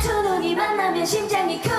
두 눈이 만나면 심장이 쿵